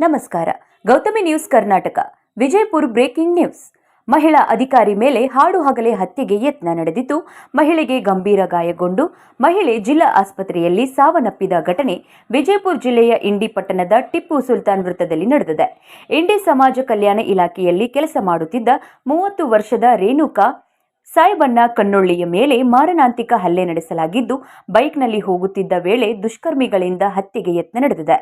ನಮಸ್ಕಾರ. Gautami news Karnataka. Vijayapura breaking news. ಮಹಿಳಾ ಅಧಿಕಾರಿ ಮೇಲೆ ಹಾಡು ಹಗಲೇ ಹತ್ಯೆಗೆ ಯತ್ನ ನಡೆದಿದ್ದು, ಮಹಿಳೆಗೆ ಗಂಭೀರ ಗಾಯಗೊಂಡು, ಮಹಿಳೆ ಜಿಲ್ಲಾ ಆಸ್ಪತ್ರೆಯಲ್ಲಿ ಸಾವನ್ನಪ್ಪಿದ ಘಟನೆ ವಿಜಯಪುರ ಜಿಲ್ಲೆಯ ಇಂಡಿ ಪಟ್ಟಣದ ಟಿಪ್ಪು ಸುಲ್ತಾನ್ ವೃತ್ತದಲ್ಲಿ ನಡೆದಿದೆ. ಇಂಡಿ ಸಮಾಜ ಕಲ್ಯಾಣ ಇಲಾಖೆಯಲ್ಲಿ ಕೆಲಸ ಮಾಡುತ್ತಿದ್ದ ಮೂವತ್ತು ವರ್ಷದ ರೇಣುಕಾ ಸಾಯಿಬಣ್ಣ ಕಣ್ಣೊಳ್ಳಿಯ ಮೇಲೆ ಮಾರಣಾಂತಿಕ ಹಲ್ಲೆ ನಡೆಸಲಾಗಿದ್ದು, ಬೈಕ್ನಲ್ಲಿ ಹೋಗುತ್ತಿದ್ದ ವೇಳೆ ದುಷ್ಕರ್ಮಿಗಳಿಂದ ಹತ್ಯೆಗೆ ಯತ್ನ ನಡೆದಿದೆ.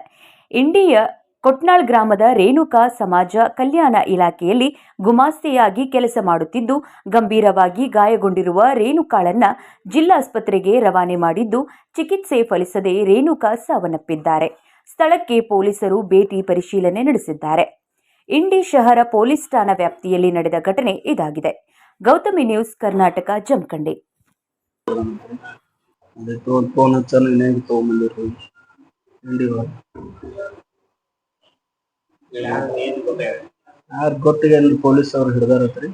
ಇಂಡಿಯ ಕೊಟ್ನಾಳ್ ಗ್ರಾಮದ ರೇಣುಕಾ ಸಮಾಜ ಕಲ್ಯಾಣ ಇಲಾಖೆಯಲ್ಲಿ ಗುಮಾಸ್ತೆಯಾಗಿ ಕೆಲಸ ಮಾಡುತ್ತಿದ್ದು, ಗಂಭೀರವಾಗಿ ಗಾಯಗೊಂಡಿರುವ ರೇಣುಕಾಳನ್ನ ಜಿಲ್ಲಾಸ್ಪತ್ರೆಗೆ ರವಾನೆ ಮಾಡಿದ್ದು, ಚಿಕಿತ್ಸೆ ಫಲಿಸದೆ ರೇಣುಕಾ ಸಾವನ್ನಪ್ಪಿದ್ದಾರೆ. ಸ್ಥಳಕ್ಕೆ ಪೊಲೀಸರು ಭೇಟಿ ಪರಿಶೀಲನೆ ನಡೆಸಿದ್ದಾರೆ. ಇಂಡಿ ಶಹರ ಪೊಲೀಸ್ ಠಾಣಾ ವ್ಯಾಪ್ತಿಯಲ್ಲಿ ನಡೆದ ಘಟನೆ ಇದಾಗಿದೆ. ಗೌತಮಿ ನ್ಯೂಸ್, ಕರ್ನಾಟಕ, ಜಮಖಂಡಿ ಅದೇ ಫೋನ್ ಫೋನ್ ಹಚ್ಚಾನ ಇನ್ನೇನು ತೊಗೊಂಬಂದಿರು ಇಂಡಿ ಯಾರು ಗೊತ್ತಿಗೆ ಪೊಲೀಸ್ ಅವ್ರು ಹಿಡ್ದಾರತ್ರಿ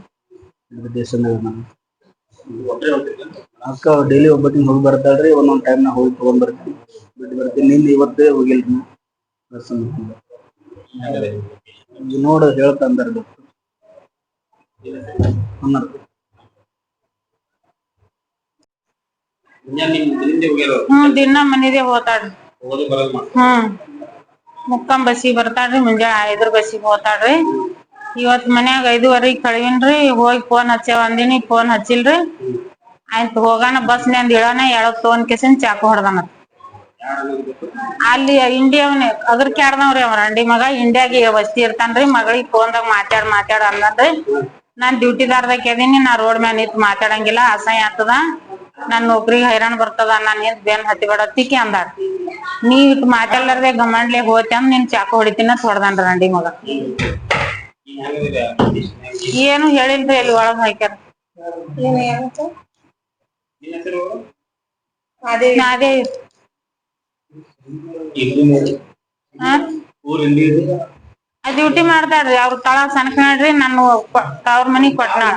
ನಾನು ಅಕ್ಕ ಡೈಲಿ ಒಬ್ಬಟ್ಟಿನ ಹೋಗಿ ಬರ್ತಾಳ್ರಿ ಒಂದೊಂದು ಟೈಮ್ನಾಗ ಹೋಗಿ ತಗೊಂಡ್ ಬರ್ತೀನಿ. ಬಿಟ್ಟು ಬರ್ತೀನಿ ನಿಂದ ಇವತ್ತೇ ಹೋಗಿಲ್ರಿ ನಾ. ನೋಡು ಹೇಳ್ತಾ ಅಂದಾರ ಡಾಕ್ಟರ್ ಹ್ಮ್ ದಿನ ಮನೆಗೆ ಹೋತಾಳ್ರಿ ಹ್ಮ್. ಮುಕ್ಕಂ ಬಸ್ಸಿಗೆ ಬರ್ತಾಳ್ರಿ, ಮುಂಜಾನೆ ಐದರ ಬಸ್ಸಿಗೆ ಹೋತಾಳ್ರಿ ಇವತ್ ಮನ್ಯಾಗ ಐದುವರೆಗೆ ಕಳವಿನ್ರಿ, ಹೋಗಿ ಫೋನ್ ಹಚ್ಚೇವ ಅಂದಿನಿ ಫೋನ್ ಹಚ್ಚಿಲ್ರಿ. ಆಯ್ತು, ಹೋಗಾನ ಬಸ್ನಿಂದ ಇಳಾನ ಎಳಗ್ ತಗೊಂಡ್ ಕೆಸಿನ್ ಚಾಕು ಹೊಡ್ದಾನ. ಅಲ್ಲಿ ಇಂಡಿಯಾವನ್ ಅದ್ರ ಕ್ಯಾಡ್ದವ್ರಿ ಅವ್ರ ಅಂಡಿ ಮಗ, ಇಂಡಿಯಾಗೆ ವಸ್ತಿ ಇರ್ತಾನ್ರಿ, ಮಗಳಿಗೆ ಫೋನ್ದಾಗ ಮಾತಾಡ್ ಮಾತಾಡ್ ಅಂದ್ರಿ ನಾನ್ ಡ್ಯೂಟಿದಾರ್ದಾಗ ಇದೀನಿ ನಾ ರೋಡ್ ಮ್ಯಾಲ ನಿಂತ್ ಮಾತಾಡಂಗಿಲ್ಲ, ಅಸಹ್ಯ ಆಗ್ತದ. ನನ್ ನೌಕರಿಗೆ ಹೈರಾಣ ಬರ್ತದ, ನಾನ್ ನಿಂತ್ ಬೆನ್ ಹತ್ತಿ ಬಿಡತ್ತಿಕಿ ಅಂದಾರ. ನೀ ಇಟ್ ಮಾತಾಡ್ಲಾರ್ದೆ ಗಮಂಡ್ಲೆ ಹೋತಿ ಅಂದ್ ನಿನ್ ಚಾಕು ಹೊಡಿತೀನ ಅಂತ ಹೊಡ್ದಾನ್ರಿ ಅಂಡಿ ಮಗ ಏನು ಹೇಳಿಲ್ರಿ ಅಲ್ಲಿ ಒಳಗ್ ಹಾಕ್ಯಾರ ಅದೇ ಹಾ ಡ್ಯೂಟಿ ಮಾಡ್ತಾಳ್ರಿ ಅವ್ರ ತಳ ಸಣ್ಣ ನನ್ನ ತವ್ರ ಮನಿಗ್ ಕೊಟ್ನಾಳ